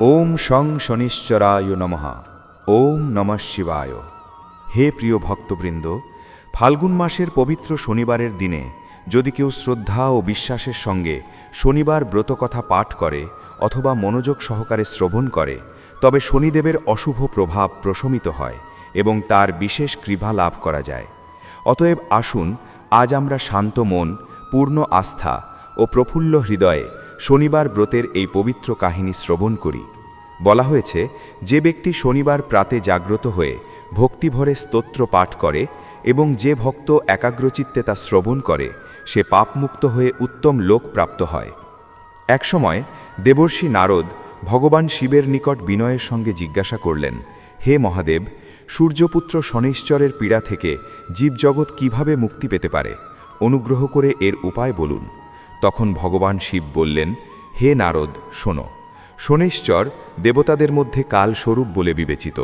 ওম শং শনিশ্চরায় নমঃ। ওম নমঃ শিবায়। হে প্রিয় ভক্তবৃন্দ, ফাল্গুন মাসের পবিত্র শনিবারের দিনে যদি কেউ শ্রদ্ধা ও বিশ্বাসের সঙ্গে শনিবার ব্রতকথা পাঠ করে অথবা মনোযোগ সহকারে শ্রবণ করে, তবে শনিদেবের অশুভ প্রভাব প্রশমিত হয় এবং তার বিশেষ কৃপা লাভ করা যায়। অতএব আসুন, আজ আমরা শান্ত মন, পূর্ণ আস্থা ও প্রফুল্ল হৃদয়ে শনিবার ব্রতের এই পবিত্র কাহিনী শ্রবণ করি। বলা হয়েছে, যে ব্যক্তি শনিবার প্রাতে জাগ্রত হয়ে ভক্তিভরে স্তোত্র পাঠ করে এবং যে ভক্ত একাগ্রচিত্তে তা শ্রবণ করে, সে পাপমুক্ত হয়ে উত্তম লোক প্রাপ্ত হয়। একসময় দেবর্ষি নারদ ভগবান শিবের নিকট বিনয়ের সঙ্গে জিজ্ঞাসা করলেন, হে মহাদেব, সূর্যপুত্র শনিশ্চরের পীড়া থেকে জীবজগৎ কীভাবে মুক্তি পেতে পারে? অনুগ্রহ করে এর উপায় বলুন। তখন ভগবান শিব বললেন, হে নারদ, শোনো। শনিশ্চর দেবতাদের মধ্যে কাল স্বরূপ বলে বিবেচিত।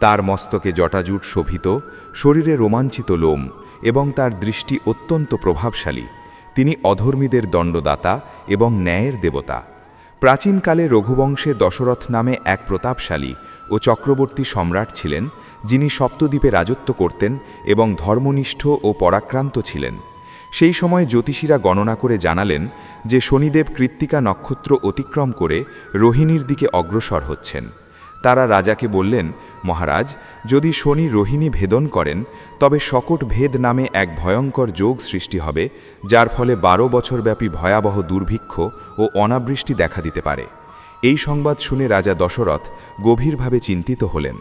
তার মস্তকে জটাজুট শোভিত, শরীরে রোমাঞ্চিত লোম এবং তার দৃষ্টি অত্যন্ত প্রভাবশালী। তিনি অধর্মীদের দণ্ডদাতা এবং ন্যায়ের দেবতা। প্রাচীনকালে রঘুবংশে দশরথ নামে এক প্রতাপশালী ও চক্রবর্তী সম্রাট ছিলেন, যিনি সপ্তদ্বীপে রাজত্ব করতেন এবং ধর্মনিষ্ঠ ও পরাক্রান্ত ছিলেন। সেই সময় জ্যোতিষীরা গণনা করে জানালেন যে শনিদেব কৃত্তিকা নক্ষত্র অতিক্রম করে রোহিণীর দিকে অগ্রসর হচ্ছেন। তারা রাজাকে বললেন, মহারাজ, যদি শনি রোহিণী ভেদন করেন, তবে শকট ভেদ নামে এক ভয়ঙ্কর যোগ সৃষ্টি হবে, যার ফলে বারো বছরব্যাপী ভয়াবহ দুর্ভিক্ষ ও অনাবৃষ্টি দেখা দিতে পারে। এই সংবাদ শুনে রাজা দশরথ গভীরভাবে চিন্তিত হলেন।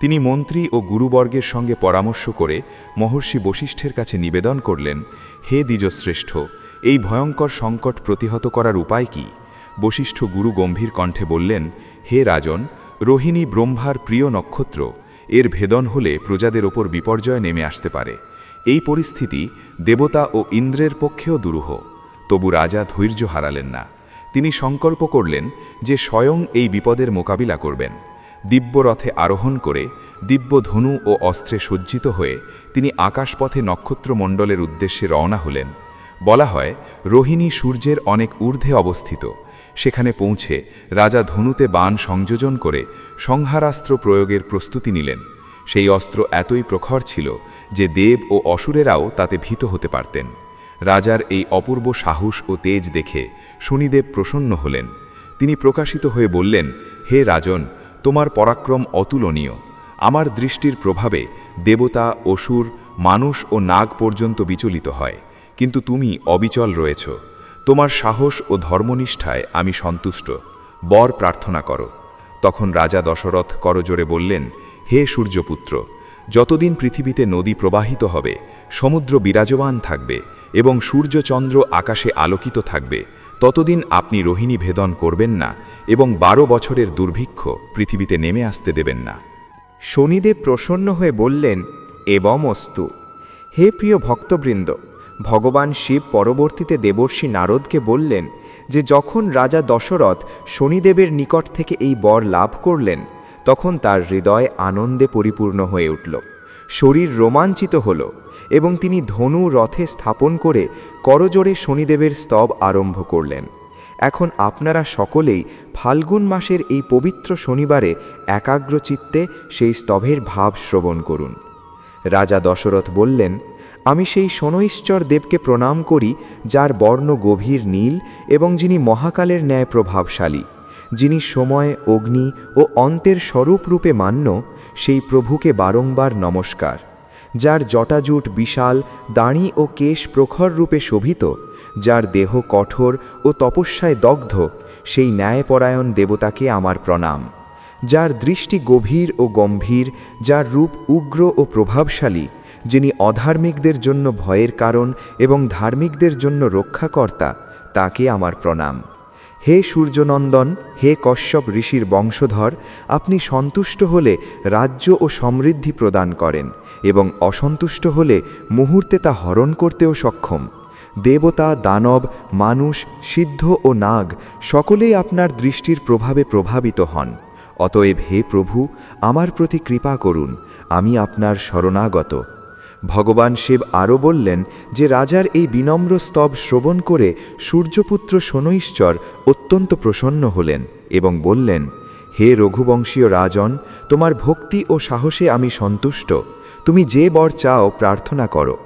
তিনি মন্ত্রী ও গুরুবর্গের সঙ্গে পরামর্শ করে মহর্ষি বশিষ্ঠের কাছে নিবেদন করলেন, হে দ্বিজশ্রেষ্ঠ, এই ভয়ঙ্কর সংকট প্রতিহত করার উপায় কি? বশিষ্ঠ গুরু গম্ভীর কণ্ঠে বললেন, হে রাজন, রোহিণী ব্রহ্মার প্রিয় নক্ষত্র, এর ভেদন হলে প্রজাদের ওপর বিপর্যয় নেমে আসতে পারে। এই পরিস্থিতি দেবতা ও ইন্দ্রের পক্ষেও দুরূহ, তবু রাজা ধৈর্য হারালেন না। তিনি সংকল্প করলেন যে স্বয়ং এই বিপদের মোকাবিলা করবেন। দিব্যরথে আরোহণ করে দিব্য ধনু ও অস্ত্রে সজ্জিত হয়ে তিনি আকাশপথে নক্ষত্রমণ্ডলের উদ্দেশ্যে রওনা হলেন। বলা হয়, রোহিণী সূর্যের অনেক ঊর্ধ্বে অবস্থিত। সেখানে পৌঁছে রাজা ধনুতে বাণ সংযোজন করে সংহারাস্ত্র প্রয়োগের প্রস্তুতি নিলেন। সেই অস্ত্র এতই প্রখর ছিল যে দেব ও অসুরেরাও তাতে ভীত হতে পারতেন। রাজার এই অপূর্ব সাহস ও তেজ দেখে শনিদেব প্রসন্ন হলেন। তিনি প্রকাশিত হয়ে বললেন, হে রাজন তোমার পরাক্রম অতুলনীয়। আমার দৃষ্টির প্রভাবে দেবতা, অসুর, মানুষ ও নাগ পর্যন্ত বিচলিত হয়। কিন্তু তুমি অবিচল রয়েছ। তোমার সাহস ও ধর্মনিষ্ঠায় আমি সন্তুষ্ট। বর প্রার্থনা করো। তখন রাজা দশরথ করজোরে বললেন, হে সূর্যপুত্র, যতদিন পৃথিবীতে নদী প্রবাহিত হবে, সমুদ্র বিরাজমান থাকবে এবং সূর্যচন্দ্র আকাশে আলোকিত থাকবে ততদিন আপনি রোহিণী ভেদন করবেন না এবং বারো বছরের দুর্ভিক্ষ পৃথিবীতে নেমে আসতে দেবেন না। শনিদেব প্রসন্ন হয়ে বললেন এবং অস্তু। হে প্রিয় ভক্তবৃন্দ, ভগবান শিব পরবর্তীতে দেবর্ষী নারদকে বললেন যে, যখন রাজা দশরথ শনিদেবের নিকট থেকে এই বর লাভ করলেন, তখন তার হৃদয় আনন্দে পরিপূর্ণ হয়ে উঠল। শরীর রোমাঞ্চিত হল। এবং তিনি ধনু রথে স্থাপন করে করজোড়ে শনিদেবের স্তব আরম্ভ করলেন। এখন আপনারা সকলেই ফাল্গুন মাসের এই পবিত্র শনিবারে একাগ্রচিত্তে সেই স্তবের ভাব শ্রবণ করুন। রাজা দশরথ বললেন, আমি সেই শনৈশ্চর দেবকে প্রণাম করি, যার বর্ণ গভীর নীল এবং যিনি মহাকালের ন্যায় প্রভাবশালী, যিনি সময়, অগ্নি ও অন্তের স্বরূপ রূপে মান্য, সেই প্রভুকে বারংবার নমস্কার। যার জটাজুট বিশাল, দাড়ি ও কেশ প্রখর রূপে শোভিত, যার দেহ কঠোর ও তপস্যায় দগ্ধ, সেই ন্যায়পরায়ণ দেবতাকে আমার প্রণাম। যার দৃষ্টি গভীর ও গম্ভীর, যার রূপ উগ্র ও প্রভাবশালী, যিনি অধার্মিকদের জন্য ভয়ের কারণ এবং ধার্মিকদের জন্য রক্ষাকর্তা, তাকে আমার প্রণাম। হে সূর্যনন্দন, হে কশ্যপ ঋষির বংশধর, আপনি সন্তুষ্ট হলে রাজ্য ও সমৃদ্ধি প্রদান করেন। এবং অসন্তুষ্ট হলে মুহূর্তে তা হরণ করতেও সক্ষম। দেবতা, দানব, মানুষ, সিদ্ধ ও নাগ সকলেই আপনার দৃষ্টির প্রভাবে প্রভাবিত হন। অতএব হে প্রভু, আমার প্রতি কৃপা করুন, আমি আপনার শরণাগত। ভগবান শিব আরও বললেন যে রাজার এই বিনম্র স্তব শ্রবণ করে সূর্যপুত্র শনৈশ্চর অত্যন্ত প্রসন্ন হলেন এবং বললেন, হে রঘুবংশীয় রাজন, তোমার ভক্তি ও সাহসে আমি সন্তুষ্ট। তুমি যে বর চাও, প্রার্থনা করো।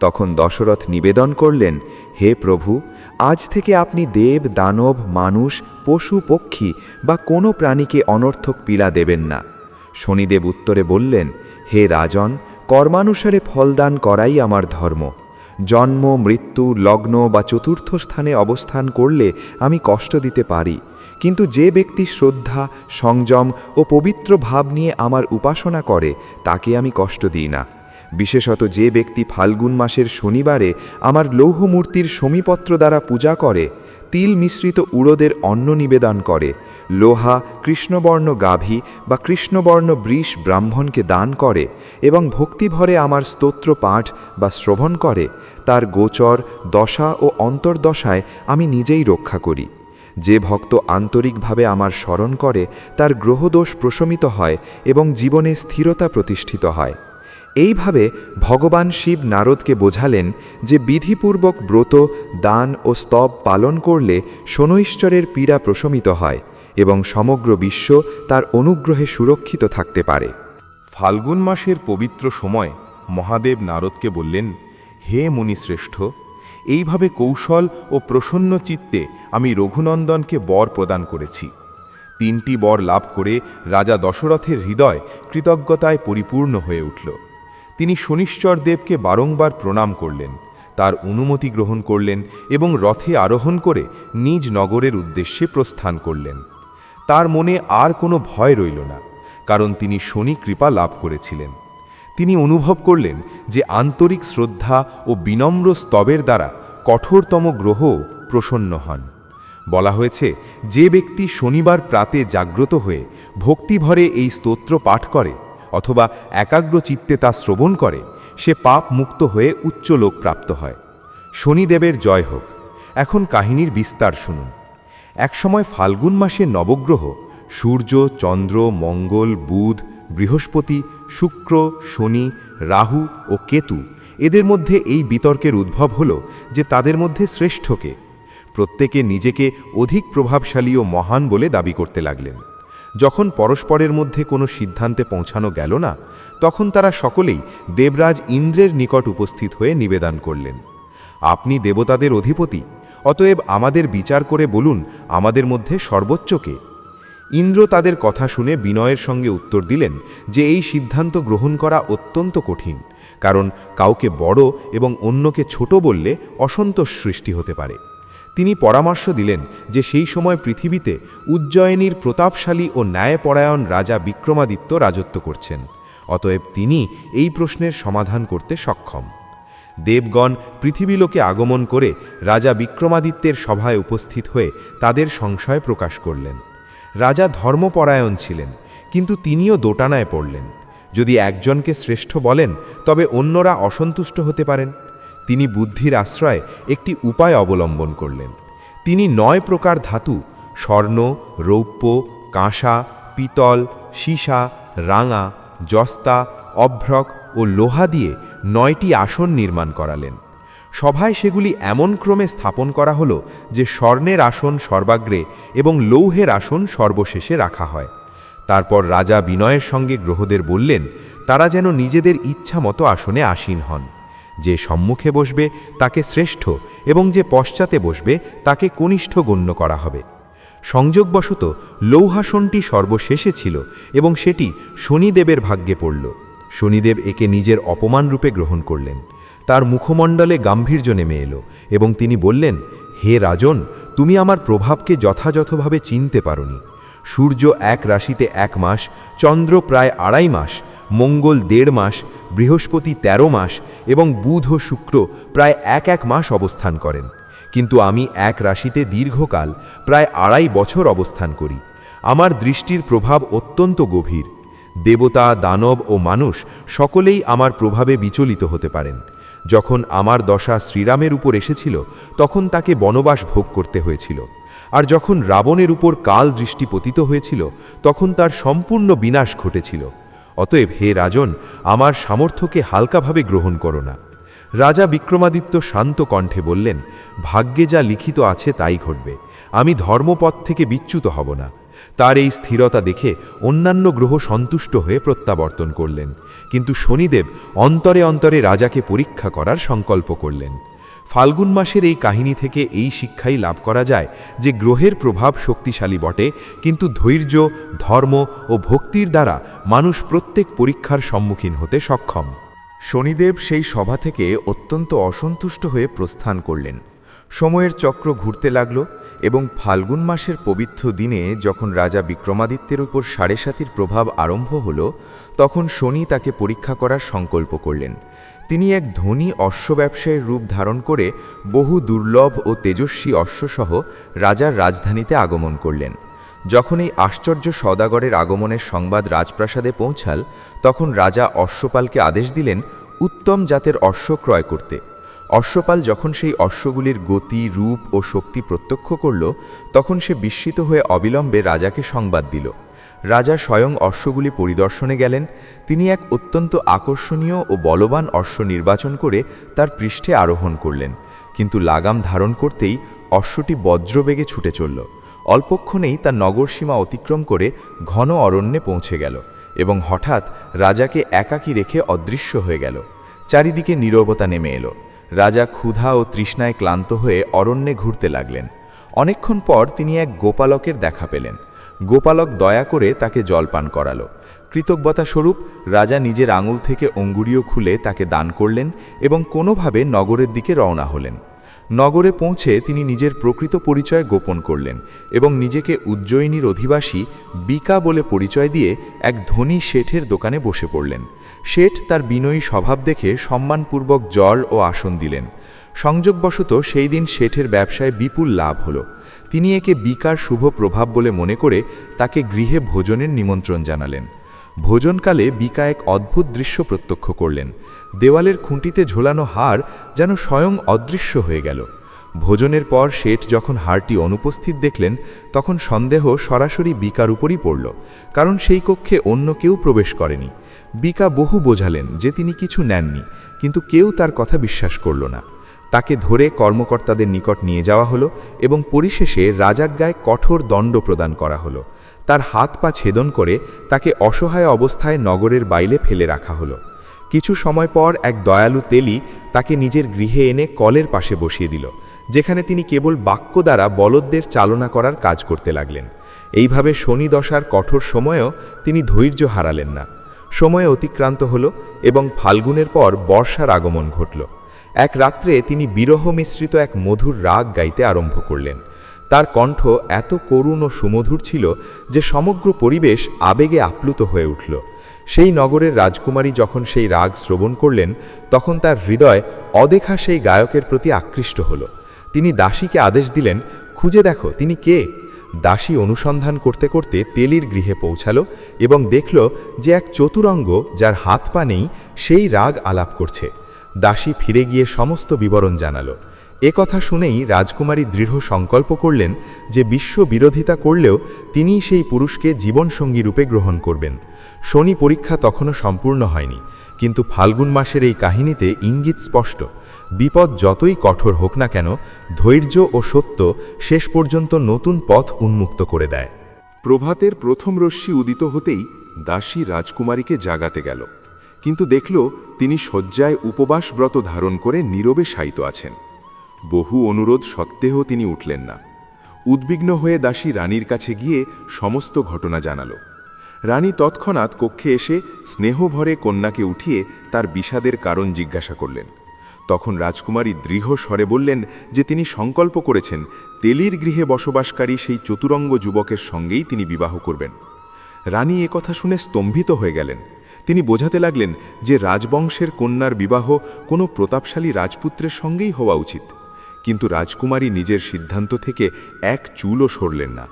তখন দশরথ নিবেদন করলেন, হে প্রভু, আজ থেকে আপনি দেব, দানব, মানুষ, পশু, পক্ষী বা কোনো প্রাণীকে অনর্থক পীড়া দেবেন না। শনিদেব উত্তরে বললেন, হে রাজন, কর্মানুসারে ফলদান করাই আমার ধর্ম। জন্ম, মৃত্যু, লগ্ন বা চতুর্থ স্থানে অবস্থান করলে আমি কষ্ট দিতে পারি। কিন্তু যে ব্যক্তি শ্রদ্ধা, সংযম ও পবিত্র ভাব নিয়ে আমার উপাসনা করে, তাকে আমি কষ্ট দিই না। বিশেষত যে ব্যক্তি ফাল্গুন মাসের শনিবারে আমার লৌহমূর্তির সমীপত্র দ্বারা পূজা করে, তিল মিশ্রিত উড়োদের অন্ন নিবেদন করে, লোহা, কৃষ্ণবর্ণ গাভী বা কৃষ্ণবর্ণ বৃষ ব্রাহ্মণকে দান করে এবং ভক্তিভরে আমার স্তোত্র পাঠ বা শ্রবণ করে, তার গোচর, দশা ও অন্তর্দশায় আমি নিজেই রক্ষা করি। যে ভক্ত আন্তরিকভাবে আমার স্মরণ করে, তার গ্রহদোষ প্রশমিত হয় এবং জীবনে স্থিরতা প্রতিষ্ঠিত হয়। এইভাবে ভগবান শিব নারদকে বোঝালেন যে বিধিপূর্বক ব্রত, দান ও স্তব পালন করলে শনৈশ্বরের পীড়া প্রশমিত হয় এবং সমগ্র বিশ্ব তার অনুগ্রহে সুরক্ষিত থাকতে পারে। ফাল্গুন মাসের পবিত্র সময় মহাদেব নারদকে বললেন, হে মুনিশ্রেষ্ঠ, এইভাবে কৌশল ও প্রসন্ন চিত্তে আমি রঘুনন্দনকে বর প্রদান করেছি। তিনটি বর লাভ করে রাজা দশরথের হৃদয় কৃতজ্ঞতায় পরিপূর্ণ হয়ে উঠল। তিনি শনিশ্চর দেবকে বারংবার প্রণাম করলেন, তার অনুমতি গ্রহণ করলেন এবং রথে আরোহণ করে নিজ নগরের উদ্দেশ্যে প্রস্থান করলেন। তার মনে আর কোনো ভয় রইল না, কারণ তিনি শনি কৃপা লাভ করেছিলেন। তিনি অনুভব করলেন যে আন্তরিক শ্রদ্ধা ও বিনম্র স্তবের দ্বারা কঠোরতম গ্রহ প্রসন্ন হন। বলা হয়েছে, যে ব্যক্তি শনিবার প্রাতে জাগ্রত হয়ে ভক্তিভরে এই স্তোত্র পাঠ করে অথবা একাগ্র চিত্তে তা শ্রবণ করে, সে পাপ মুক্ত হয়ে উচ্চলোক প্রাপ্ত হয়। শনিদেবের জয় হোক। এখন কাহিনীর বিস্তার শুনুন। একসময় ফাল্গুন মাসে নবগ্রহ সূর্য, চন্দ্র, মঙ্গল, বুধ, বৃহস্পতি, শুক্র, শনি, রাহু ও কেতু এদের মধ্যে এই বিতর্কের উদ্ভব হল যে তাদের মধ্যে শ্রেষ্ঠকে প্রত্যেকে নিজেকে অধিক প্রভাবশালী ও মহান বলে দাবি করতে লাগলেন। যখন পরস্পরের মধ্যে কোনো সিদ্ধান্তে পৌঁছানো গেল না, তখন তারা সকলেই দেবরাজ ইন্দ্রের নিকট উপস্থিত হয়ে নিবেদন করলেন। আপনি দেবতাদের অধিপতি, অতএব আমাদের বিচার করে বলুন আমাদের মধ্যে সর্বোচ্চকে ইন্দ্র তাদের কথা শুনে বিনয়ের সঙ্গে উত্তর দিলেন যে এই সিদ্ধান্ত গ্রহণ করা অত্যন্ত কঠিন, কারণ কাউকে বড় এবং অন্যকে ছোট বললে অসন্তোষ সৃষ্টি হতে পারে। তিনি পরামর্শ দিলেন যে সেই সময় পৃথিবীতে উজ্জয়িনীর প্রতাপশালী ও ন্যায়পরায়ণ রাজা বিক্রমাদিত্য রাজত্ব করছেন। অতএব তিনি এই প্রশ্নের সমাধান করতে সক্ষম। দেবগণ পৃথিবীলোকে আগমন করে রাজা বিক্রমাদিত্যের সভায় উপস্থিত হয়ে তাদের সংশয় প্রকাশ করলেন। রাজা ধর্মপরায়ণ ছিলেন, কিন্তু তিনিও দোটানায় পড়লেন। যদি একজনকে শ্রেষ্ঠ বলেন, তবে অন্যরা অসন্তুষ্ট হতে পারেন। তিনি বুদ্ধির আশ্রয়ে একটি উপায় অবলম্বন করলেন। তিনি নয় প্রকার ধাতু, স্বর্ণ, রৌপ্য, কাঁসা, পিতল, সীসা, রাঙা, জস্তা, অভ্রক ও লোহা দিয়ে নয়টি আসন নির্মাণ করালেন। সভায় সেগুলি এমন ক্রমে স্থাপন করা হলো যে স্বর্ণের আসন সর্বাগ্রে এবং লৌহের আসন সর্বশেষে রাখা হয়। তারপর রাজা বিনয়ের সঙ্গে গ্রহদের বললেন, তারা যেন নিজেদের ইচ্ছা মতো আসনে আসীন হন। যে সম্মুখে বসবে তাকে শ্রেষ্ঠ এবং যে পশ্চাতে বসবে তাকে কনিষ্ঠ গণ্য করা হবে। সংযোগবশত লৌহাসনটি সর্বশেষে ছিল এবং সেটি শনিদেবের ভাগ্যে পড়ল। শনিদেব একে নিজের অপমান রূপে গ্রহণ করলেন। তার মুখমণ্ডলে গাম্ভীর্য নেমে এলো এবং তিনি বললেন, হে রাজন, তুমি আমার প্রভাবকে যথাযথভাবে চিনতে পারোনি। সূর্য এক রাশিতে এক মাস, চন্দ্র প্রায় আড়াই মাস, মঙ্গল দেড় মাস, বৃহস্পতি ১৩ মাস এবং বুধ ও শুক্র প্রায় এক এক মাস অবস্থান করেন। কিন্তু আমি এক রাশিতে দীর্ঘকাল, প্রায় আড়াই বছর অবস্থান করি। আমার দৃষ্টির প্রভাব অত্যন্ত গভীর। দেবতা, দানব ও মানুষ সকলেই আমার প্রভাবে বিচলিত হতে পারেন। যখন আমার দশা শ্রীরামের উপর এসেছিল, তখন তাকে বনবাস ভোগ করতে হয়েছিল। আর যখন রাবণের উপর কাল দৃষ্টি পতিত হয়েছিল, তখন তার সম্পূর্ণ বিনাশ ঘটেছিল। অতএব হে রাজন, আমার সামর্থ্যকে হালকাভাবে গ্রহণ করো না। রাজা বিক্রমাদিত্য শান্ত কণ্ঠে বললেন, ভাগ্যে যা লিখিত আছে তাই ঘটবে। আমি ধর্মপথ থেকে বিচ্যুত হব না। তার এই স্থিরতা দেখে অন্যান্য গ্রহ সন্তুষ্ট হয়ে প্রত্যাবর্তন করলেন। কিন্তু শনিদেব অন্তরে অন্তরে রাজাকে পরীক্ষা করার সংকল্প করলেন। ফাল্গুন মাসের এই কাহিনী থেকে এই শিক্ষাই লাভ করা যায় যে গ্রহের প্রভাব শক্তিশালী বটে, কিন্তু ধৈর্য, ধর্ম ও ভক্তির দ্বারা মানুষ প্রত্যেক পরীক্ষার সম্মুখীন হতে সক্ষম। শনিদেব সেই সভা থেকে অত্যন্ত অসন্তুষ্ট হয়ে প্রস্থান করলেন। সময়ের চক্র ঘুরতে লাগল এবং ফাল্গুন মাসের পবিত্র দিনে যখন রাজা বিক্রমাদিত্যের উপর সাড়ে সাতির প্রভাব আরম্ভ হল, তখন শনি তাকে পরীক্ষা করার সংকল্প করলেন। তিনি এক ধনী অশ্ব ব্যবসায়ীর রূপ ধারণ করে বহু দুর্লভ ও তেজস্বী অশ্বসহ রাজার রাজধানীতে আগমন করলেন। যখন এই আশ্চর্য সদাগরের আগমনের সংবাদ রাজপ্রাসাদে পৌঁছাল, তখন রাজা অশ্বপালকে আদেশ দিলেন উত্তম জাতের অশ্ব ক্রয় করতে। অশ্বপাল যখন সেই অশ্বগুলির গতি, রূপ ও শক্তি প্রত্যক্ষ করল, তখন সে বিস্মিত হয়ে অবিলম্বে রাজাকে সংবাদ দিল। রাজা স্বয়ং অশ্বগুলি পরিদর্শনে গেলেন। তিনি এক অত্যন্ত আকর্ষণীয় ও বলবান অশ্ব নির্বাচন করে তার পৃষ্ঠে আরোহণ করলেন। কিন্তু লাগাম ধারণ করতেই অশ্বটি বজ্রবেগে ছুটে চলল। অল্পক্ষণেই তার নগরসীমা অতিক্রম করে ঘন অরণ্যে পৌঁছে গেল এবং হঠাৎ রাজাকে একাকী রেখে অদৃশ্য হয়ে গেল। চারিদিকে নীরবতা নেমে এলো। রাজা ক্ষুধা ও তৃষ্ণায় ক্লান্ত হয়ে অরণ্যে ঘুরতে লাগলেন। অনেকক্ষণ পর তিনি এক গোপালকের দেখা পেলেন। গোপালক দয়া করে তাকে জলপান করালো। কৃতজ্ঞতা স্বরূপ রাজা নিজের আঙুল থেকে অঙ্গুরীয় খুলে তাকে দান করলেন এবং কোনোভাবে নগরের দিকে রওনা হলেন। নগরে পৌঁছে তিনি নিজের প্রকৃত পরিচয় গোপন করলেন এবং নিজেকে উজ্জয়িনীর অধিবাসী বিকা বলে পরিচয় দিয়ে এক ধনী শেঠের দোকানে বসে পড়লেন। শেঠ তার বিনয়ী স্বভাব দেখে সম্মানপূর্বক জল ও আসন দিলেন। সংযোগবশত সেই দিন শেঠের ব্যবসায় বিপুল লাভ হলো। তিনি একে বিকার শুভ প্রভাব বলে মনে করে তাকে গৃহে ভোজনের নিমন্ত্রণ জানালেন। ভোজনকালে বিকা এক অদ্ভুত দৃশ্য প্রত্যক্ষ করলেন। দেওয়ালের খুঁটিতে ঝোলানো হার যেন স্বয়ং অদৃশ্য হয়ে গেল। ভোজনের পর শেঠ যখন হারটি অনুপস্থিত দেখলেন, তখন সন্দেহ সরাসরি বিকার উপরই পড়ল, কারণ সেই কক্ষে অন্য কেউ প্রবেশ করেনি। বিকা বহু বোঝালেন যে তিনি কিছু নেননি, কিন্তু কেউ তার কথা বিশ্বাস করল না। তাকে ধরে কর্মকর্তাদের নিকট নিয়ে যাওয়া হলো এবং পরিশেষে রাজাজ্ঞায় কঠোর দণ্ড প্রদান করা হলো। তার হাত পা ছেদন করে তাকে অসহায় অবস্থায় নগরের বাইরে ফেলে রাখা হলো। কিছু সময় পর এক দয়ালু তেলি তাকে নিজের গৃহে এনে কলের পাশে বসিয়ে দিল, যেখানে তিনি কেবল বাক্য দ্বারা বলদদের চালনা করার কাজ করতে লাগলেন। এইভাবে শনি দশার কঠোর সময়েও তিনি ধৈর্য হারালেন না। সময় অতিক্রান্ত হল এবং ফাল্গুনের পর বর্ষার আগমন ঘটল। এক রাত্রে তিনি বিরহ মিশ্রিত এক মধুর রাগ গাইতে আরম্ভ করলেন। তার কণ্ঠ এত করুণ ও সুমধুর ছিল যে সমগ্র পরিবেশ আবেগে আপ্লুত হয়ে উঠল। সেই নগরের রাজকুমারী যখন সেই রাগ শ্রবণ করলেন, তখন তার হৃদয় অদেখা সেই গায়কের প্রতি আকৃষ্ট হল। তিনি দাসীকে আদেশ দিলেন, খুঁজে দেখো, তিনি কে? দাসী অনুসন্ধান করতে করতে তেলির গৃহে পৌঁছালো এবং দেখল যে এক চতুরঙ্গ যার হাত পা নেই, সেই রাগ আলাপ করছে। দাসী ফিরে গিয়ে সমস্ত বিবরণ জানালো। এ কথা শুনেই রাজকুমারী দৃঢ় সংকল্প করলেন যে বিশ্ব বিরোধিতা করলেও তিনিই সেই পুরুষকে জীবনসঙ্গী রূপে গ্রহণ করবেন। শনি পরীক্ষা তখনও সম্পূর্ণ হয়নি, কিন্তু ফাল্গুন মাসের এই কাহিনীতে ইঙ্গিত স্পষ্ট। বিপদ যতই কঠোর হোক না কেন, ধৈর্য ও সত্য শেষ পর্যন্ত নতুন পথ উন্মুক্ত করে দেয়। প্রভাতের প্রথম রশ্মি উদিত হতেই দাসী রাজকুমারীকে জাগাতে গেল। কিন্তু দেখল তিনি শয্যায় উপবাসব্রত ধারণ করে নীরবে শায়িত আছেন। বহু অনুরোধ সত্ত্বেও তিনি উঠলেন না। উদ্বিগ্ন হয়ে দাসী রানীর কাছে গিয়ে সমস্ত ঘটনা জানালো। রানী তৎক্ষণাৎ কক্ষে এসে স্নেহভরে কন্যাকে উঠিয়ে তার বিষাদের কারণ জিজ্ঞাসা করলেন। তখন রাজকুমারী দৃঢ় স্বরে বললেন যে তিনি সংকল্প করেছেন, তেলির গৃহে বসবাসকারী সেই চতুরঙ্গ যুবকের সঙ্গেই তিনি বিবাহ করবেন। রানী কথা শুনে স্তম্ভিত হয়ে গেলেন। তিনি বোঝাতে লাগলেন যে রাজবংশের কন্যার বিবাহ কোনো প্রতাপশালী রাজপুত্রের সঙ্গেই হওয়া উচিত। কিন্তু রাজকুমারী নিজের সিদ্ধান্ত থেকে এক চুলও সরলেন না।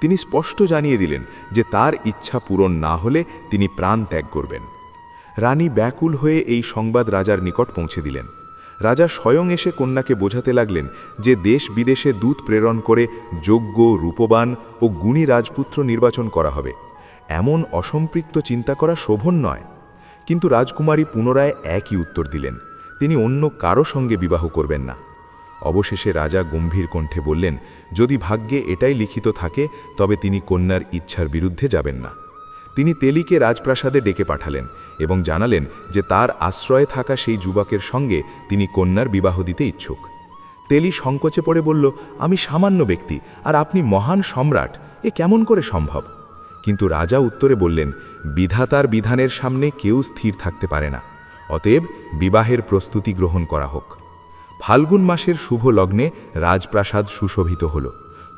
তিনি স্পষ্ট জানিয়ে দিলেন যে তার ইচ্ছা পূরণ না হলে তিনি প্রাণ ত্যাগ করবেন। রানী ব্যাকুল হয়ে এই সংবাদ রাজার নিকট পৌঁছে দিলেন। রাজা স্বয়ং এসে কন্যাকে বোঝাতে লাগলেন যে দেশ বিদেশে দূত প্রেরণ করে যোগ্য, রূপবান ও গুণী রাজপুত্র নির্বাচন করা হবে। এমন অসম্পৃক্ত চিন্তা করা শোভন নয়। কিন্তু রাজকুমারী পুনরায় একই উত্তর দিলেন, তিনি অন্য কারও সঙ্গে বিবাহ করবেন না। অবশেষে রাজা গম্ভীর কণ্ঠে বললেন, যদি ভাগ্যে এটাই লিখিত থাকে, তবে তিনি কন্যার ইচ্ছার বিরুদ্ধে যাবেন না। তিনি তেলিকে রাজপ্রাসাদে ডেকে পাঠালেন এবং জানালেন যে তার আশ্রয়ে থাকা সেই যুবকের সঙ্গে তিনি কন্যার বিবাহ দিতে ইচ্ছুক। তেলি সংকোচে পড়ে বলল, আমি সামান্য ব্যক্তি, আর আপনি মহান সম্রাট, এ কেমন করে সম্ভব? কিন্তু রাজা উত্তরে বললেন, বিধাতার বিধানের সামনে কেউ স্থির থাকতে পারে না। অতএব বিবাহের প্রস্তুতি গ্রহণ করা হোক। ফাল্গুন মাসের শুভ লগ্নে রাজপ্রাসাদ সুশোভিত হল।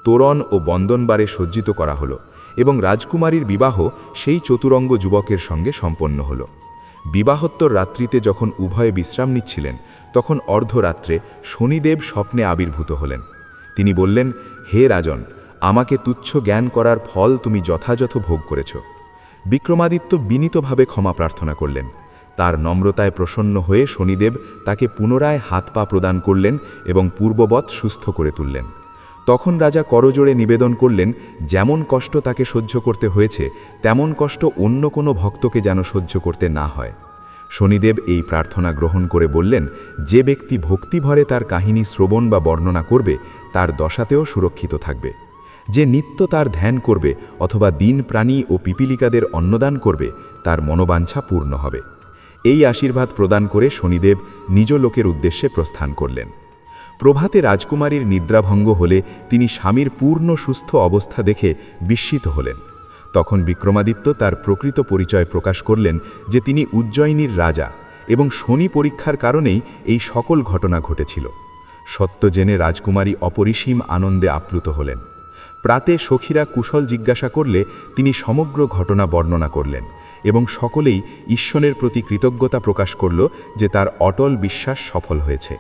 তোরণ ও বন্দনবারে সজ্জিত করা হলো এবং রাজকুমারীর বিবাহ সেই চতুরঙ্গ যুবকের সঙ্গে সম্পন্ন হল। বিবাহোত্তর রাত্রিতে যখন উভয়ে বিশ্রাম নিচ্ছিলেন, তখন অর্ধরাত্রে শনিদেব স্বপ্নে আবির্ভূত হলেন। তিনি বললেন, হে রাজন আমাকে তুচ্ছ জ্ঞান করার ফল তুমি যথাযথ ভোগ করেছ। বিক্রমাদিত্য বিনীতভাবে ক্ষমা প্রার্থনা করলেন। তার নম্রতায় প্রসন্ন হয়ে শনিদেব তাকে পুনরায় হাত পা প্রদান করলেন এবং পূর্ববৎ সুস্থ করে তুললেন। তখন রাজা করজোড়ে নিবেদন করলেন, যেমন কষ্ট তাকে সহ্য করতে হয়েছে, তেমন কষ্ট অন্য কোনো ভক্তকে যেন সহ্য করতে না হয়। শনিদেব এই প্রার্থনা গ্রহণ করে বললেন, যে ব্যক্তি ভক্তিভরে তার কাহিনী শ্রবণ বা বর্ণনা করবে, তার দশাতেও সুরক্ষিত থাকবে। যে নিত্য তার ধ্যান করবে অথবা দিন প্রাণী ও পিপিলিকাদের অন্নদান করবে, তার মনোবাঞ্ছা পূর্ণ হবে। এই আশীর্বাদ প্রদান করে শনিদেব নিজ লোকের উদ্দেশ্যে প্রস্থান করলেন। প্রভাতে রাজকুমারীর নিদ্রাভঙ্গ হলে তিনি স্বামীর পূর্ণ সুস্থ অবস্থা দেখে বিস্মিত হলেন। তখন বিক্রমাদিত্য তার প্রকৃত পরিচয় প্রকাশ করলেন যে তিনি উজ্জয়িনীর রাজা এবং শনি পরীক্ষার কারণেই এই সকল ঘটনা ঘটেছিল। সত্য জেনে রাজকুমারী অপরিসীম আনন্দে আপ্লুত হলেন। প্রাতে সখীরা কুশল জিজ্ঞাসা করলে তিনি সমগ্র ঘটনা বর্ণনা করলেন এবং সকলেই ঈশ্বরের প্রতি কৃতজ্ঞতা প্রকাশ করল যে তার অটল বিশ্বাস সফল হয়েছে।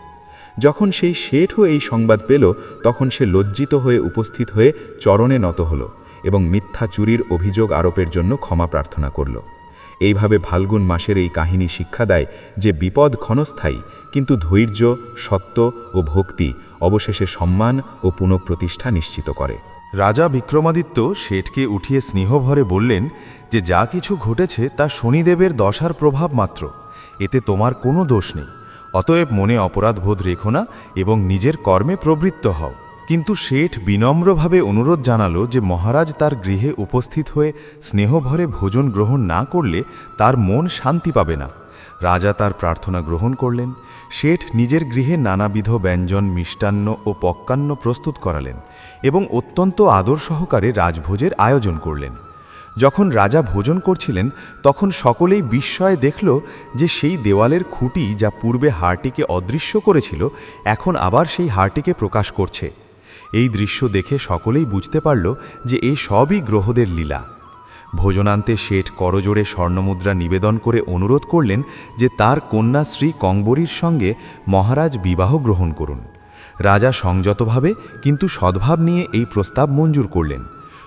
যখন সেই শেঠও এই সংবাদ পেল, তখন সে লজ্জিত হয়ে উপস্থিত হয়ে চরণে নত হল এবং মিথ্যা চুরির অভিযোগ আরোপের জন্য ক্ষমা প্রার্থনা করল। এইভাবে ফাল্গুন মাসের এই কাহিনী শিক্ষা দেয় যে বিপদ ক্ষণস্থায়ী, কিন্তু ধৈর্য, সত্য ও ভক্তি অবশেষে সম্মান ও পুনঃপ্রতিষ্ঠা নিশ্চিত করে। রাজা বিক্রমাদিত্য শেঠকে উঠিয়ে স্নেহভরে বললেন যে যা কিছু ঘটেছে তা শনিদেবের দশার প্রভাব মাত্র, এতে তোমার কোনো দোষ নেই। অতএব মনে অপরাধবোধ রেখো না এবং নিজের কর্মে প্রবৃত্ত হও। কিন্তু শেঠ বিনম্রভাবে অনুরোধ জানালো যে মহারাজ তার গৃহে উপস্থিত হয়ে স্নেহভরে ভোজন গ্রহণ না করলে তার মন শান্তি পাবে না। রাজা তার প্রার্থনা গ্রহণ করলেন। শেঠ নিজের গৃহে নানাবিধ ব্যঞ্জন, মিষ্টান্ন ও পক্কান্ন প্রস্তুত করালেন এবং অত্যন্ত আদর সহকারে রাজভোজের আয়োজন করলেন। যখন রাজা ভোজন করছিলেন, তখন সকলেই বিস্ময়ে দেখল যে সেই দেওয়ালের খুঁটি যা পূর্বে হাড়টিকে অদৃশ্য করেছিল, এখন আবার সেই হাড়টিকে প্রকাশ করছে। এই দৃশ্য দেখে সকলেই বুঝতে পারল যে এই সবই গ্রহদের লীলা। ভোজনান্তে শেঠ করজোড়ে স্বর্ণমুদ্রা নিবেদন করে অনুরোধ করলেন যে তার কন্যা শ্রী কংবরীর সঙ্গে মহারাজ বিবাহ গ্রহণ করুন। রাজা সংযতভাবে কিন্তু সদ্ভাব নিয়ে এই প্রস্তাব মঞ্জুর করলেন।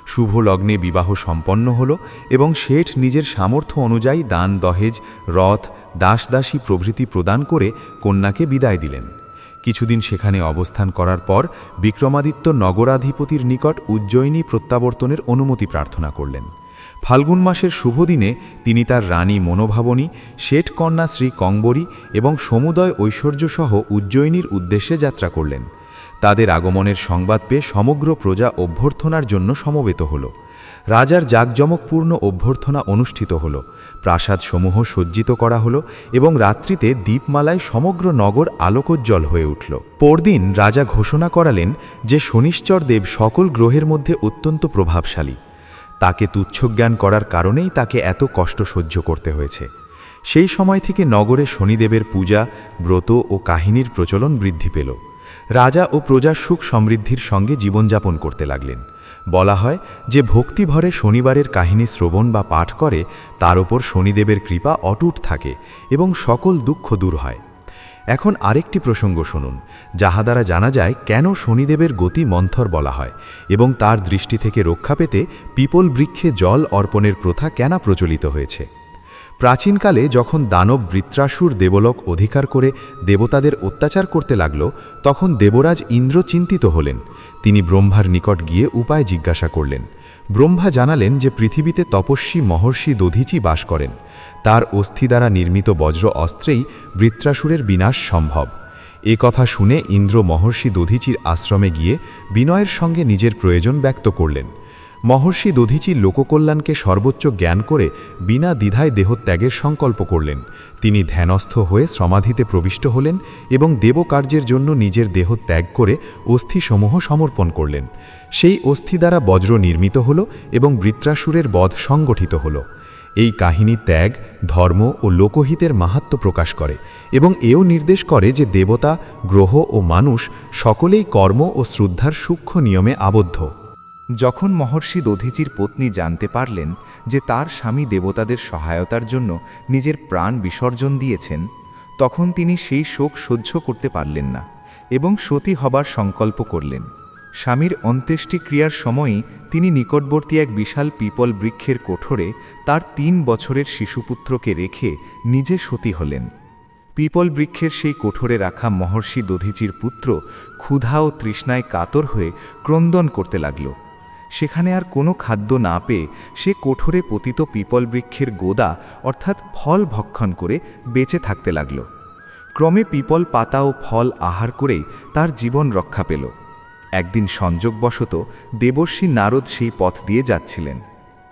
শুভ লগ্নে বিবাহ সম্পন্ন হল এবং শেঠ নিজের সামর্থ্য অনুযায়ী দান, দহেজ, রথ, দাসদাসী প্রভৃতি প্রদান করে কন্যাকে বিদায় দিলেন। কিছুদিন সেখানে অবস্থান করার পর বিক্রমাদিত্য নগরাধিপতির নিকট উজ্জয়িনী প্রত্যাবর্তনের অনুমতি প্রার্থনা করলেন। ফাল্গুন মাসের শুভ দিনে তিনি তার রানী মনোভাবনী, শেঠ কন্যা শ্রী কংবরী এবং সমুদয় ঐশ্বর্যসহ উজ্জয়িনীর উদ্দেশ্যে যাত্রা করলেন। তাদের আগমনের সংবাদ পেয়ে সমগ্র প্রজা অভ্যর্থনার জন্য সমবেত হল। রাজার জাঁকজমকপূর্ণ অভ্যর্থনা অনুষ্ঠিত হল। প্রাসাদসমূহ সজ্জিত করা হলো এবং রাত্রিতে দীপমালায় সমগ্র নগর আলোকোজ্জ্বল হয়ে উঠল। পরদিন রাজা ঘোষণা করালেন যে শনিশ্চর দেব সকল গ্রহের মধ্যে অত্যন্ত প্রভাবশালী। তাকে তুচ্ছজ্ঞান করার কারণেই তাকে এত কষ্ট সহ্য করতে হয়েছে। সেই সময় থেকে নগরে শনিদেবের পূজা, ব্রত ও কাহিনীর প্রচলন বৃদ্ধি পেল। রাজা ও প্রজার সুখ সমৃদ্ধির সঙ্গে জীবনযাপন করতে লাগলেন। বলা হয় যে ভক্তিভরে শনিবারের কাহিনী শ্রবণ বা পাঠ করে, তার ওপর শনিদেবের কৃপা অটুট থাকে এবং সকল দুঃখ দূর হয়। এখন আরেকটি প্রসঙ্গ শুনুন, যাহা দ্বারা জানা যায় কেন শনিদেবের গতি মন্থর বলা হয় এবং তার দৃষ্টি থেকে রক্ষা পেতে পিপল বৃক্ষে জল অর্পণের প্রথা কেন প্রচলিত হয়েছে। প্রাচীনকালে যখন দানব বৃত্রাসুর দেবলোক অধিকার করে দেবতাদের অত্যাচার করতে লাগল, তখন দেবরাজ ইন্দ্র চিন্তিত হলেন। তিনি ব্রহ্মার নিকট গিয়ে উপায় জিজ্ঞাসা করলেন ব্রহ্মা জানালেন যে পৃথিবীতে তপস্বী মহর্ষি দধিচি বাস করেন। তার অস্থি দ্বারা নির্মিত বজ্র অস্ত্রেই বৃত্রাসুরের বিনাশ সম্ভব। এ কথা শুনে ইন্দ্র মহর্ষি দধিচির আশ্রমে গিয়ে বিনয়ের সঙ্গে নিজের প্রয়োজন ব্যক্ত করলেন। মহর্ষি দধিচি লোককল্যাণকে সর্বোচ্চ জ্ঞান করে বিনা দ্বিধায় দেহত্যাগের সংকল্প করলেন। তিনি ধ্যানস্থ হয়ে সমাধিতে প্রবিষ্ট হলেন এবং দেবকার্যের জন্য নিজের দেহ ত্যাগ করে অস্থিসমূহ সমর্পণ করলেন। সেই অস্থি দ্বারা বজ্র নির্মিত হল এবং বৃত্রাসুরের বধ সংগঠিত হল। এই কাহিনী ত্যাগ, ধর্ম ও লোকহিতের মাহাত্ম প্রকাশ করে এবং এও নির্দেশ করে যে দেবতা, গ্রহ ও মানুষ সকলেই কর্ম ও শ্রদ্ধার সূক্ষ্ম নিয়মে আবদ্ধ। যখন মহর্ষি দধিচির পত্নী জানতে পারলেন যে তার স্বামী দেবতাদের সহায়তার জন্য নিজের প্রাণ বিসর্জন দিয়েছেন, তখন তিনি সেই শোক সহ্য করতে পারলেন না এবং সতী হবার সংকল্প করলেন। স্বামীর অন্ত্যেষ্টিক্রিয়ার সময়ই তিনি নিকটবর্তী এক বিশাল পিপল বৃক্ষের কোঠরে তার তিন বছরের শিশুপুত্রকে রেখে নিজে সতী হলেন। পিপল বৃক্ষের সেই কোঠরে রাখা মহর্ষি দধিচির পুত্র ক্ষুধা ও তৃষ্ণায় কাতর হয়ে ক্রন্দন করতে লাগল। সেখানে আর কোনো খাদ্য না পেয়ে সে কোঠরে পতিত পিপল বৃক্ষের গোদা, অর্থাৎ ফল ভক্ষণ করে বেঁচে থাকতে লাগল। ক্রমে পিপল পাতা ও ফল আহার করেই তার জীবন রক্ষা পেল। একদিন সংযোগবশত দেবর্ষী নারদ সেই পথ দিয়ে যাচ্ছিলেন।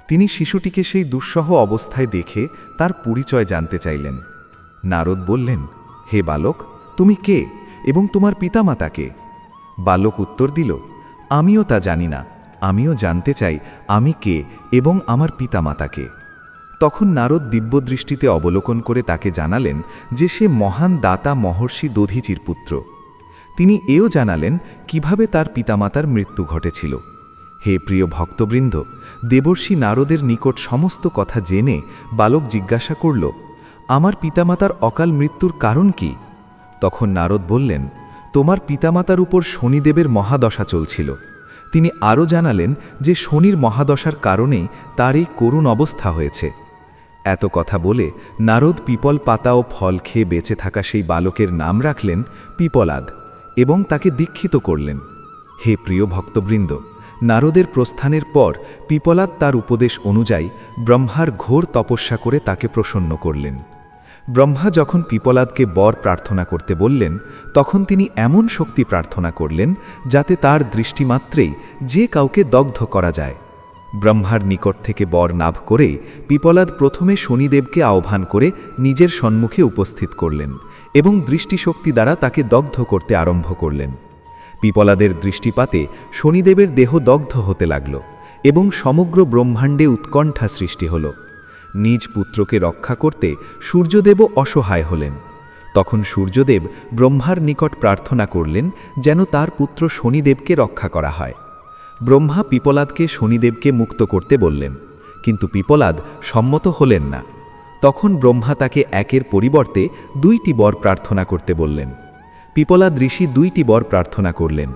তিনি শিশুটিকে সেই দুঃসহ অবস্থায় দেখে তার পরিচয় জানতে চাইলেন। নারদ বললেন, হে বালক, তুমি কে এবং তোমার পিতামাতাকে বালক উত্তর দিল, আমিও তা জানি না। আমিও জানতে চাই, আমি কে এবং আমার পিতামাতাকে। তখন নারদ দিব্যদৃষ্টিতে অবলোকন করে তাকে জানালেন যে সে মহান দাতা মহর্ষি দধিচির পুত্র। তিনি এও জানালেন কীভাবে তার পিতামাতার মৃত্যু ঘটেছিল। হে প্রিয় ভক্তবৃন্দ, দেবর্ষী নারদের নিকট সমস্ত কথা জেনে বালক জিজ্ঞাসা করল, আমার পিতামাতার অকাল মৃত্যুর কারণ কি? তখন নারদ বললেন, তোমার পিতামাতার উপর শনিদেবের মহাদশা চলছিল। তিনি আরও জানালেন যে শনির মহাদশার কারণেই তার এই করুণ অবস্থা হয়েছে। এত কথা বলে নারদ পিপল পাতা ও ফল খেয়ে বেঁচে থাকা সেই বালকের নাম রাখলেন পিপলাদ এবং তাকে দীক্ষিত করলেন। হে প্রিয় ভক্তবৃন্দ, নারদের প্রস্থানের পর পিপলাদ তার উপদেশ অনুযায়ী ব্রহ্মার ঘোর তপস্যা করে তাকে প্রসন্ন করলেন। ব্রহ্মা যখন পিপলাদকে বর প্রার্থনা করতে বললেন, তখন তিনি এমন শক্তি প্রার্থনা করলেন যাতে তার দৃষ্টিমাত্রেই যে কাউকে দগ্ধ করা যায়। ব্রহ্মার নিকট থেকে বর নাভ করে পিপলাদ প্রথমে শনিদেবকে আহ্বান করে নিজের সম্মুখে উপস্থিত করলেন এবং দৃষ্টিশক্তি দ্বারা তাকে দগ্ধ করতে আরম্ভ করলেন। পিপলাদের দৃষ্টিপাতে শনিদেবের দেহ দগ্ধ হতে লাগল এবং সমগ্র ব্রহ্মাণ্ডে উৎকণ্ঠা সৃষ্টি হল। নিজ পুত্রকে রক্ষা করতে সূর্যদেবও অসহায় হলেন। তখন সূর্যদেব ব্রহ্মার নিকট প্রার্থনা করলেন যেন তার পুত্র শনিদেবকে রক্ষা করা হয়। ব্রহ্মা পিপলাদকে শনিদেবকে মুক্ত করতে বললেন, কিন্তু পিপলাদ সম্মত হলেন না। তখন ব্রহ্মা তাকে একের পরিবর্তে দুইটি বর প্রার্থনা করতে বললেন। পিপলাদ ঋষি দুইটি বর প্রার্থনা করলেন,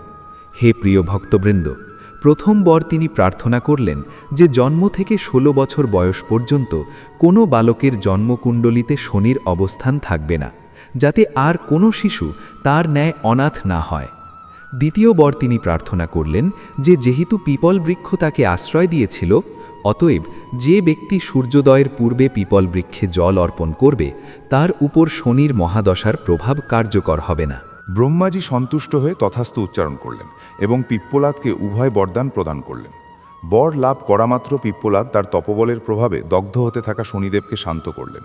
হে প্রিয় ভক্তবৃন্দ প্রথম বর তিনি প্রার্থনা করলেন যে জন্ম থেকে ১৬ বছর বয়স পর্যন্ত কোনো বালকের জন্মকুণ্ডলিতে শনির অবস্থান থাকবে না, যাতে আর কোনো শিশু তার ন্যায় অনাথ না হয়। দ্বিতীয় বর তিনি প্রার্থনা করলেন যে যেহেতু পিপল বৃক্ষ তাকে আশ্রয় দিয়েছিল, অতএব যে ব্যক্তি সূর্যোদয়ের পূর্বে পিপল বৃক্ষে জল অর্পণ করবে, তার উপর শনির মহাদশার প্রভাব কার্যকর হবে না। ব্রহ্মাজি সন্তুষ্ট হয়ে তথাস্থ উচ্চারণ করলেন এবং পিপ্পলাদকে উভয় বরদান প্রদান করলেন। বর লাভ করামাত্র পিপ্পলাদ তার তপবলের প্রভাবে দগ্ধ হতে থাকা শনিদেবকে শান্ত করলেন।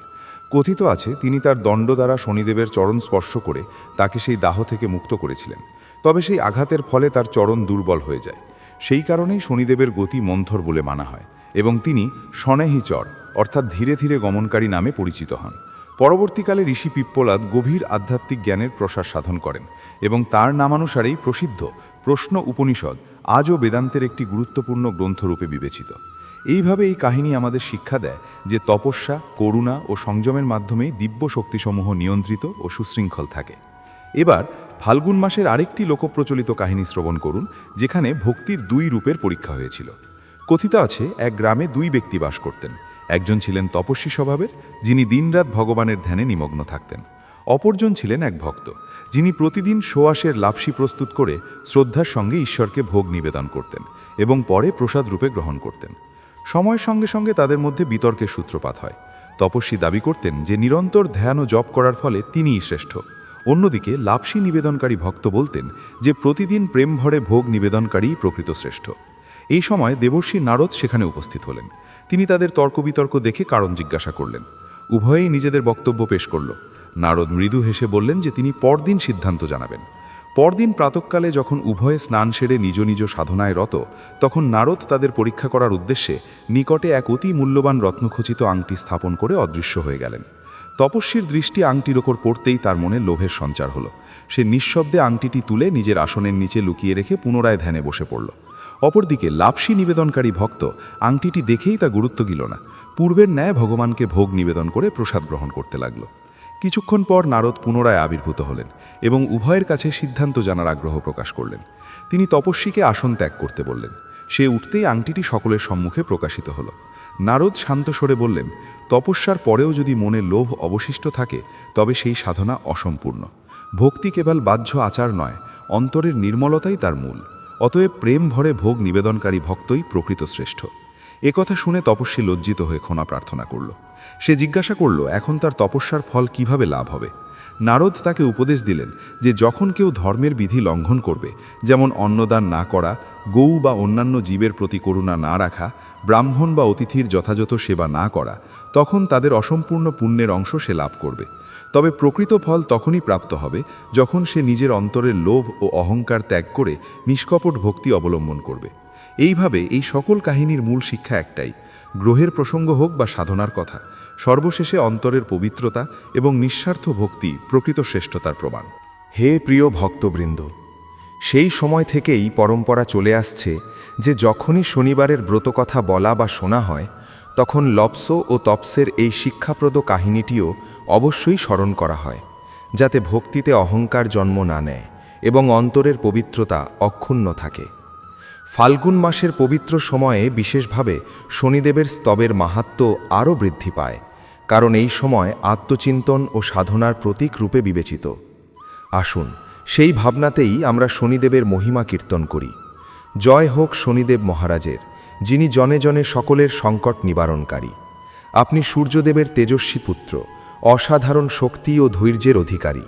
কথিত আছে, তিনি তার দণ্ড দ্বারা শনিদেবের চরণ স্পর্শ করে তাকে সেই দাহ থেকে মুক্ত করেছিলেন। তবে সেই আঘাতের ফলে তার চরণ দুর্বল হয়ে যায়। সেই কারণেই শনিদেবের গতি মন্থর বলে মানা হয় এবং তিনি স্বনেহিচর অর্থাৎ ধীরে ধীরে গমনকারী নামে পরিচিত হন। পরবর্তীকালে ঋষি পিপ্পলাদ গভীর আধ্যাত্মিক জ্ঞানের প্রসার সাধন করেন এবং তার নামানুসারেই প্রসিদ্ধ প্রশ্ন উপনিষদ আজও বেদান্তের একটি গুরুত্বপূর্ণ গ্রন্থরূপে বিবেচিত। এইভাবে এই কাহিনী আমাদের শিক্ষা দেয় যে তপস্যা, করুণা ও সংযমের মাধ্যমেই দিব্য শক্তিসমূহ নিয়ন্ত্রিত ও সুশৃঙ্খল থাকে। এবার ফাল্গুন মাসের আরেকটি লোকপ্রচলিত কাহিনী শ্রবণ করুন, যেখানে ভক্তির দুই রূপের পরীক্ষা হয়েছিল। কথিত আছে, এক গ্রামে দুই ব্যক্তি বাস করতেন। একজন ছিলেন তপস্বী স্বভাবের, যিনি দিনরাত ভগবানের ধ্যানে নিমগ্ন থাকতেন। অপরজন ছিলেন এক ভক্ত, যিনি প্রতিদিন সোয়াশের লাপসি প্রস্তুত করে শ্রদ্ধার সঙ্গে ঈশ্বরকে ভোগ নিবেদন করতেন এবং পরে প্রসাদ রূপে গ্রহণ করতেন। সময়ের সঙ্গে সঙ্গে তাদের মধ্যে বিতর্কের সূত্রপাত হয়। তপস্বী দাবি করতেন যে নিরন্তর ধ্যান ও জপ করার ফলে তিনিই শ্রেষ্ঠ। অন্যদিকে লাপসী নিবেদনকারী ভক্ত বলতেন যে প্রতিদিন প্রেম ভরে ভোগ নিবেদনকারী প্রকৃত শ্রেষ্ঠ। এই সময় দেবর্ষী নারদ সেখানে উপস্থিত হলেন। তিনি তাদের তর্ক বিতর্ক দেখে কারণ জিজ্ঞাসা করলেন। উভয়েই নিজেদের বক্তব্য পেশ করল। নারদ মৃদু হেসে বললেন যে তিনি পরদিন সিদ্ধান্ত জানাবেন। পরদিন প্রাতকালে যখন উভয়ে স্নান সেরে নিজ নিজ সাধনায় রত, তখন নারদ তাদের পরীক্ষা করার উদ্দেশ্যে নিকটে এক অতি মূল্যবান রত্নখচিত আংটি স্থাপন করে অদৃশ্য হয়ে গেলেন। তপস্বীর দৃষ্টি আংটির ওপর পড়তেই তার মনে লোভের সঞ্চার হলো। সে নিঃশব্দে আংটিটি তুলে নিজের আসনের নিচে লুকিয়ে রেখে পুনরায় ধ্যানে বসে পড়ল। অপরদিকে লাপসী নিবেদনকারী ভক্ত আংটিটি দেখেই তা গুরুত্ব গিল না। পূর্বের ন্যায় ভগবানকে ভোগ নিবেদন করে প্রসাদ গ্রহণ করতে লাগল। কিছুক্ষণ পর নারদ পুনরায় আবির্ভূত হলেন এবং উভয়ের কাছে সিদ্ধান্ত জানার আগ্রহ প্রকাশ করলেন। তিনি তপস্বীকে আসন ত্যাগ করতে বললেন। সে উঠতেই আংটিটি সকলের সম্মুখে প্রকাশিত হলো। নারদ শান্ত স্বরে বললেন, তপস্যার পরেও যদি মনে লোভ অবশিষ্ট থাকে, তবে সেই সাধনা অসম্পূর্ণ। ভক্তি কেবল বাহ্য আচার নয়, অন্তরের নির্মলতাই তার মূল। অতএব প্রেম ভরে ভোগ নিবেদনকারী ভক্তই প্রকৃত শ্রেষ্ঠ। একথা শুনে তপস্বী লজ্জিত হয়ে ক্ষমা প্রার্থনা করল। সে জিজ্ঞাসা করল, এখন তার তপস্যার ফল কীভাবে লাভ হবে? নারদ তাকে উপদেশ দিলেন যে যখন কেউ ধর্মের বিধি লঙ্ঘন করবে, যেমন অন্নদান না করা, গৌ বা অন্যান্য জীবের প্রতি করুণা না রাখা, ব্রাহ্মণ বা অতিথির যথাযথ সেবা না করা, তখন তাদের অসম্পূর্ণ পুণ্যের অংশ সে লাভ করবে। তবে প্রকৃত ফল তখনই প্রাপ্ত হবে যখন সে নিজের অন্তরের লোভ ও অহংকার ত্যাগ করে নিষ্কপট ভক্তি অবলম্বন করবে। এইভাবে এই সকল কাহিনীর মূল শিক্ষা একটাই, গ্রহের প্রসঙ্গ হোক বা সাধনার কথা, সর্বশেষে অন্তরের পবিত্রতা এবং নিঃস্বার্থ ভক্তি প্রকৃত শ্রেষ্ঠতার প্রমাণ। হে প্রিয় ভক্তবৃন্দ, সেই সময় থেকেই পরম্পরা চলে আসছে যে যখনই শনিবারের ব্রতকথা বলা বা শোনা হয়, তখন লপস ও তপসের এই শিক্ষাপ্রদ কাহিনীটিও অবশ্যই স্মরণ করা হয়, যাতে ভক্তিতে অহংকার জন্ম না নেয় এবং অন্তরের পবিত্রতা অক্ষুণ্ণ থাকে। ফাল্গুন মাসের পবিত্র সময়ে বিশেষভাবে শনিদেবের স্তবের মাহাত্ম্য আরও বৃদ্ধি পায়, কারণ এই সময় আত্মচিন্তন ও সাধনার প্রতীক রূপে বিবেচিত। আসুন, সেই ভাবনাতেই আমরা শনিদেবের মহিমা কীর্তন করি। জয় হোক শনিদেব মহারাজের, যিনি জনে জনে সকলের সংকট নিবারণকারী। আপনি সূর্যদেবের তেজস্বী পুত্র। অসাধারণ শক্তি ও ধৈর্যের অধিকারী।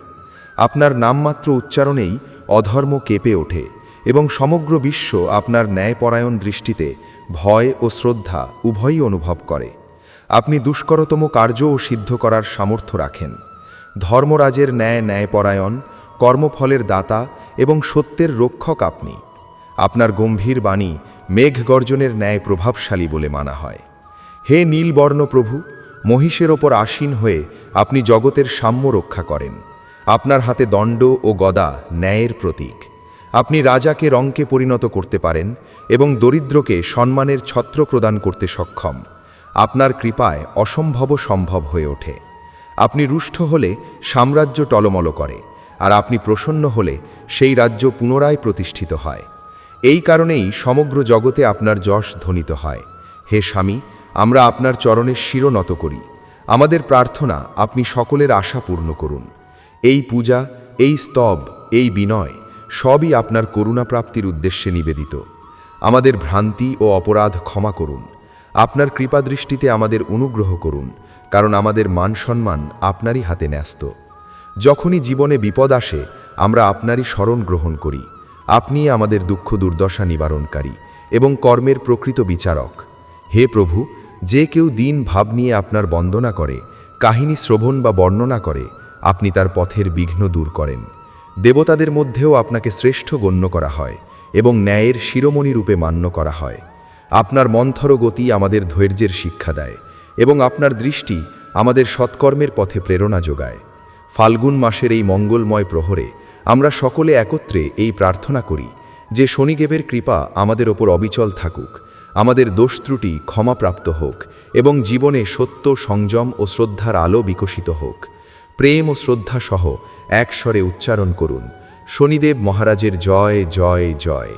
আপনার নামমাত্র উচ্চারণেই অধর্ম কেঁপে ওঠে এবং সমগ্র বিশ্ব আপনার ন্যায়পরায়ণ দৃষ্টিতে ভয় ও শ্রদ্ধা উভয়ই অনুভব করে। আপনি দুষ্করতম কার্যও সিদ্ধ করার সামর্থ্য রাখেন। ধর্মরাজের ন্যায় ন্যায়পরায়ণ, কর্মফলের দাতা এবং সত্যের রক্ষক আপনি। আপনার গম্ভীর বাণী মেঘ গর্জনের ন্যায় প্রভাবশালী বলে মানা হয়। হে নীলবর্ণ প্রভু মহিষের ওপর আসীন হয়ে আপনি জগতের সাম্য রক্ষা করেন। আপনার হাতে দণ্ড ও গদা ন্যায়ের প্রতীক। আপনি রাজাকে রঙকে পরিণত করতে পারেন এবং দরিদ্রকে সম্মানের ছত্র প্রদান করতে সক্ষম। আপনার কৃপায় অসম্ভব সম্ভব হয়ে ওঠে। আপনি রুষ্ট হলে সাম্রাজ্য টলমল করে, আর আপনি প্রসন্ন হলে সেই রাজ্য পুনরায় প্রতিষ্ঠিত হয়। এই কারণেই সমগ্র জগতে আপনার যশ ধ্বনিত হয়। হে স্বামী আমরা আপনার চরণের শিরনত করি। আমাদের প্রার্থনা আপনি সকলের আশা পূর্ণ করুন। এই পূজা, এই স্তব, এই বিনয় সবই আপনার করুণা প্রাপ্তির উদ্দেশ্যে নিবেদিত। আমাদের ভ্রান্তি ও অপরাধ ক্ষমা করুন। আপনার কৃপাদৃষ্টিতে আমাদের অনুগ্রহ করুন, কারণ আমাদের মান সম্মান আপনারই হাতে ন্যস্ত। যখনই জীবনে বিপদ আসে, আমরা আপনারই স্মরণ গ্রহণ করি। আপনি আমাদের দুঃখ দুর্দশা নিবারণকারী এবং কর্মের প্রকৃত বিচারক। হে প্রভু যে কেউ দিন ভাব নিয়ে আপনার বন্দনা করে, কাহিনী শ্রবণ বা বর্ণনা করে, আপনি তার পথের বিঘ্ন দূর করেন। দেবতাদের মধ্যেও আপনাকে শ্রেষ্ঠ গণ্য করা হয় এবং ন্যায়ের শিরোমণি রূপে মান্য করা হয়। আপনার মন্থর গতি আমাদের ধৈর্যের শিক্ষা দেয় এবং আপনার দৃষ্টি আমাদের সৎকর্মের পথে প্রেরণা যোগায়। ফাল্গুন মাসের এই মঙ্গলময় প্রহরে আমরা সকলে একত্রে এই প্রার্থনা করি যে শনিদেবের কৃপা আমাদের ওপর অবিচল থাকুক আমাদের দোষ ত্রুটি ক্ষমাপ্রাপ্ত হোক এবং জীবনে সত্য, সংযম ও শ্রদ্ধার আলো বিকশিত হোক। প্রেম ও শ্রদ্ধা সহ একস্বরে উচ্চারণ করুন, শনিদেব মহারাজের জয় জয় জয়।